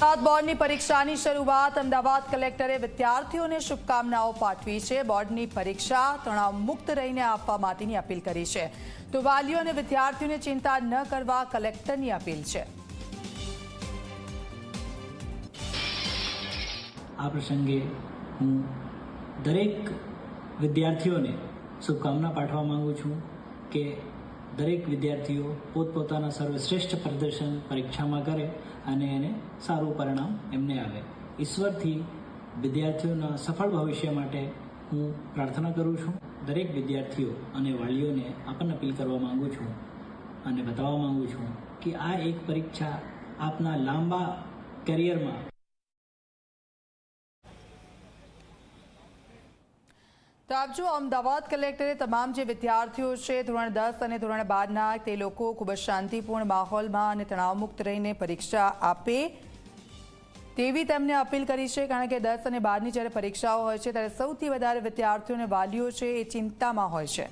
ગુજરાત બોર્ડની પરીક્ષાની શરૂઆત અમદાવાદ કલેક્ટરે વિદ્યાર્થીઓને શુભકામનાઓ પાઠવી છે. બોર્ડની પરીક્ષા તણાવ મુક્ત રહીને આપવા માટેની અપીલ કરી છે. તો વાલીઓ અને વિદ્યાર્થીઓને ચિંતા ન કરવા કલેક્ટરની અપીલ છે. આ પ્રસંગે હું દરેક વિદ્યાર્થીઓને શુભકામના પાઠવા માંગુ છું કે દરેક વિદ્યાર્થીઓ પોતપોતાના સર્વશ્રેષ્ઠ પ્રદર્શન પરીક્ષામાં કરે અને એને સારું પરિણામ એમને આવે ઈશ્વરથી વિદ્યાર્થીઓના સફળ ભવિષ્ય માટે હું પ્રાર્થના કરું છું. દરેક વિદ્યાર્થીઓ અને વાલીઓને આપણને અપીલ કરવા માંગુ છું અને બતાવવા માંગુ છું કે આ એક પરીક્ષા આપના લાંબા કરિયરમાં તો આપ જો અમદાવાદ કલેક્ટરે તમામ જે વિદ્યાર્થીઓ છે, ધોરણ દસ અને ધોરણ બારના, તે લોકો ખૂબ જ શાંતિપૂર્ણ માહોલમાં અને તણાવમુક્ત રહીને પરીક્ષા આપે તેવી તેમને અપીલ કરી છે. કારણ કે દસ અને બારની જ્યારે પરીક્ષાઓ હોય છે, ત્યારે સૌથી વધારે વિદ્યાર્થીઓ અને વાલીઓ છે એ ચિંતામાં હોય છે.